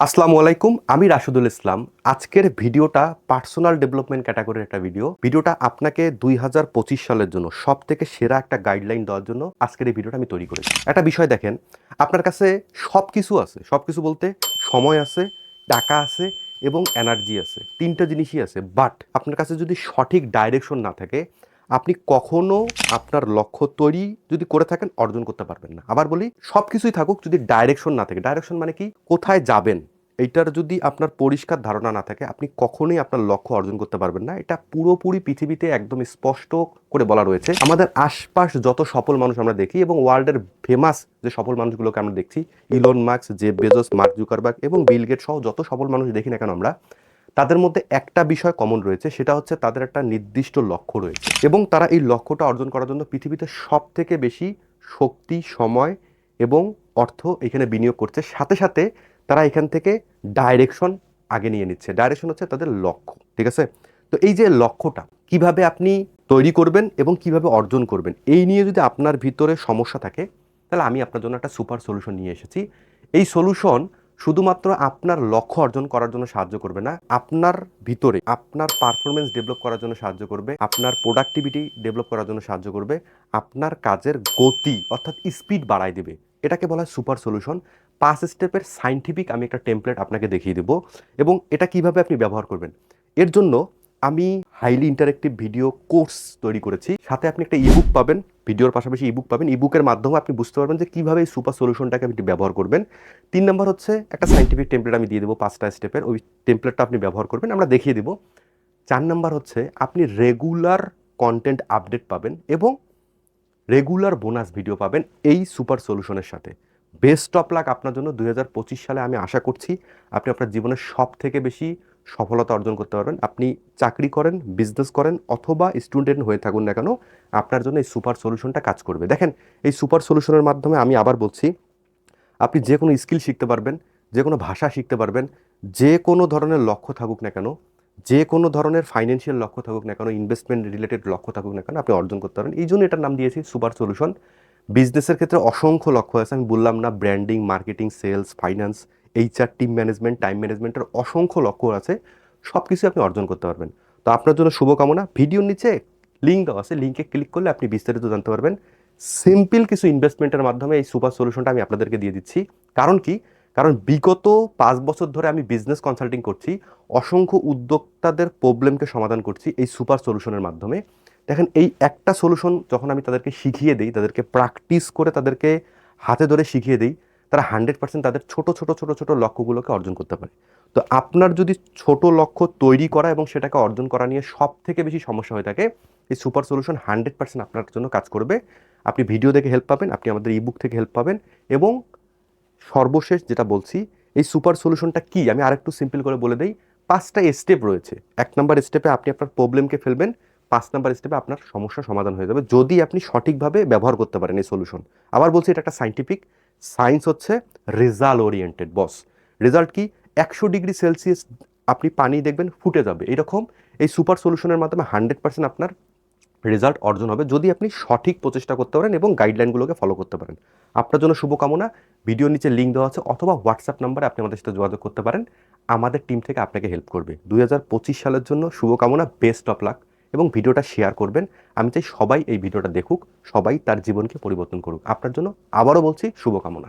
আসসালামু আলাইকুম, আমি রাশিদুল ইসলাম। আজকের ভিডিওটা পার্সোনাল ডেভেলপমেন্ট ক্যাটাগরির একটা ভিডিও। ভিডিওটা আপনাকে দুই হাজার পঁচিশ সালের জন্য সব থেকে সেরা একটা গাইডলাইন দেওয়ার জন্য আজকের এই ভিডিওটা আমি তৈরি করেছি। একটা বিষয় দেখেন, আপনার কাছে সব কিছু আছে। সব কিছু বলতে সময় আছে, টাকা আছে এবং এনার্জি আছে। তিনটা জিনিসই আছে বাট আপনার কাছে যদি সঠিক ডাইরেকশন না থাকে আপনি কখনো আপনার লক্ষ্য তৈরি যদি করে থাকেন, অর্জন করতে পারবেন না। আবার বলি সব কিছুই থাকুক যদি ডাইরেকশন না থাকে। ডাইরেকশন মানে কি? কোথায় যাবেন? এইটার যদি আপনার পরিষ্কার ধারণা না থাকে, আপনি কখনোই আপনার লক্ষ্য অর্জন করতে পারবেন না। এটা পুরোপুরি পৃথিবীতে একদম স্পষ্ট করে বলা রয়েছে। আমাদের আশপাশ যত সফল মানুষ আমরা দেখি এবং ওয়ার্ল্ডের ফেমাস যে সফল মানুষগুলোকে আমরা দেখছি Elon Musk Jeff Bezos Mark Zuckerberg এবং বিল গেট সহ যত সফল মানুষ দেখি না কেন আমরা তাদের মধ্যে একটা বিষয় কমন রয়েছে, সেটা হচ্ছে তাদের একটা নির্দিষ্ট লক্ষ্য রয়েছে। এবং তারা এই লক্ষ্যটা অর্জন করার জন্য পৃথিবীতে সব থেকে বেশি শক্তি, সময় এবং অর্থ এখানে বিনিয়োগ করছে। সাথে সাথে তারা এখান থেকে ডাইরেকশন আগে নিয়ে নিচ্ছে। ডাইরেকশন হচ্ছে তাদের লক্ষ্য, ঠিক আছে? তো এই যে লক্ষ্যটা, কীভাবে আপনি তৈরি করবেন এবং কীভাবে অর্জন করবেন, এই নিয়ে যদি আপনার ভিতরে সমস্যা থাকে, তাহলে আমি আপনার জন্য একটা সুপার সলিউশন নিয়ে এসেছি। এই সলিউশন শুধুমাত্র আপনার লক্ষ্য অর্জন করার জন্য সাহায্য করবে না, আপনার ভিতরে আপনার পারফরমেন্স ডেভেলপ করার জন্য সাহায্য করবে, আপনার প্রোডাক্টিভিটি ডেভেলপ করার জন্য সাহায্য করবে, আপনার কাজের গতি অর্থাৎ স্পিড বাড়ায় দেবে। এটাকে বলা হয় সুপার সলিউশন পাঁচ স্টেপের সাইন্টিফিক আমি একটা টেমপ্লেট আপনাকে দেখিয়ে দেবো এবং এটা কীভাবে আপনি ব্যবহার করবেন। এর জন্য আমি হাইলি ইন্টারেক্টিভ ভিডিও কোর্স তৈরি করেছি। সাথে আপনি একটা ইবুক পাবেন ভিডিওর পাশাপাশি ইবুক পাবেন। ইবুকের মাধ্যমে আপনি বুঝতে পারবেন যে কীভাবে এই সুপার সলিউশনটাকে আপনি ব্যবহার করবেন। তিন নম্বর হচ্ছে একটা সাইন্টিফিক টেমপ্লেট আমি দিয়ে দেবো, পাঁচটা স্টেপের ওই টেমপ্লেটটা আপনি ব্যবহার করবেন, আমরা দেখিয়ে দেবো। চার নম্বর হচ্ছে আপনি রেগুলার কন্টেন্ট আপডেট পাবেন এবং রেগুলার বোনাস ভিডিও পাবেন এই সুপার সলিউশনের সাথে। বেস্ট অফ লাক আপনার জন্য। দু হাজার পঁচিশ সালে আমি আশা করছি আপনি আপনার জীবনের সব থেকে বেশি সফলতা অর্জন করতে পারবেন। আপনি চাকরি করেন বিজনেস করেন অথবা স্টুডেন্ট হয়ে থাকুন না কেন, আপনার জন্য এই সুপার সলিউশনটা কাজ করবে। দেখেন, এই সুপার সলিউশনের মাধ্যমে আমি আবার বলছি, আপনি যে কোনো স্কিল শিখতে পারবেন, যে কোনো ভাষা শিখতে পারবেন, যে কোনো ধরনের লক্ষ্য থাকুক না কেন, যে কোনো ধরনের ফাইন্যান্সিয়াল লক্ষ্য থাকুক না কেন ইনভেস্টমেন্ট রিলেটেড লক্ষ্য থাকুক না কেন, আপনি অর্জন করতে পারেন এই জন্য এটার নাম দিয়েছি সুপার সলিউশন বিজনেসের ক্ষেত্রে অসংখ্য লক্ষ্য আছে, আমি বললাম না branding marketing sales finance HR team management time ম্যানেজমেন্টের অসংখ্য লক্ষ্য আছে সব কিছু আপনি অর্জন করতে পারবেন। তো আপনার জন্য শুভকামনা। ভিডিওর নিচে লিঙ্ক দেওয়া আছে লিঙ্কে ক্লিক করলে আপনি বিস্তারিত জানতে পারবেন। সিম্পল কিছু ইনভেস্টমেন্টের মাধ্যমে এই সুপার সলিউশনটা আমি আপনাদেরকে দিয়ে দিচ্ছি। কারণ কি? কারণ বিগত পাঁচ বছর ধরে আমি বিজনেস কনসাল্টিং করছি, অসংখ্য উদ্যোক্তাদের প্রবলেমকে সমাধান করছি এই সুপার সলিউশনের মাধ্যমে। দেখেন, এই একটা সলিউশন যখন আমি তাদেরকে শিখিয়ে দিই, তাদেরকে প্র্যাকটিস করে তাদেরকে হাতে ধরে শিখিয়ে দিই তারা হান্ড্রেড পার্সেন্ট তাদের ছোট ছোট ছোট ছোট লক্ষ্যগুলোকে অর্জন করতে পারে। তো আপনার যদি ছোট লক্ষ্য তৈরি করা এবং সেটাকে অর্জন করা নিয়ে সব থেকে বেশি সমস্যা হয়ে থাকে, এই সুপার সলিউশন হান্ড্রেড পার্সেন্ট আপনার জন্য কাজ করবে। আপনি ভিডিও দেখে হেল্প পাবেন, আপনি আমাদের ইবুক থেকে হেল্প পাবেন এবং সর্বশেষ যেটা বলছি, এই সুপার সলিউশনটা কি? আমি আরেকটু সিম্পল করে বলে দিই, পাঁচটা স্টেপ রয়েছে। এক নাম্বার স্টেপে আপনি আপনার প্রবলেমকে ফেলবেন, পাঁচ নাম্বার স্টেপে আপনার সমস্যার সমাধান হয়ে যাবে। যদি আপনি সঠিকভাবে ব্যবহার করতে পারেন এই সলিউশন আবার বলছি এটা একটা সাইন্টিফিক সায়েন্স হচ্ছে রেজাল্ট ওরিয়েন্টেড, বস। রেজাল্ট কি? একশো ডিগ্রি সেলসিয়াস আপনি পানি দেখবেন, ফুটে যাবে। এরকম এই সুপার সলিউশনের মাধ্যমে হান্ড্রেড পার্সেন্ট আপনার রেজাল্ট অর্জন হবে যদি আপনি সঠিক প্রচেষ্টা করতে পারেন এবং গাইডলাইনগুলোকে ফলো করতে পারেন। আপনার জন্য শুভকামনা। ভিডিওর নিচে লিঙ্ক দেওয়া আছে অথবা হোয়াটসঅ্যাপ নাম্বারে আপনি আমাদের সাথে যোগাযোগ করতে পারেন। আমাদের টিম থেকে আপনাকে হেল্প করবে। দুই হাজার পঁচিশ সালের জন্য শুভকামনা বেস্ট অফ লাক এবং ভিডিওটা শেয়ার করবেন। আমি চাই সবাই এই ভিডিওটা দেখুক, সবাই তার জীবনকে পরিবর্তন করুক। আপনার জন্য আবারও বলছি, শুভকামনা।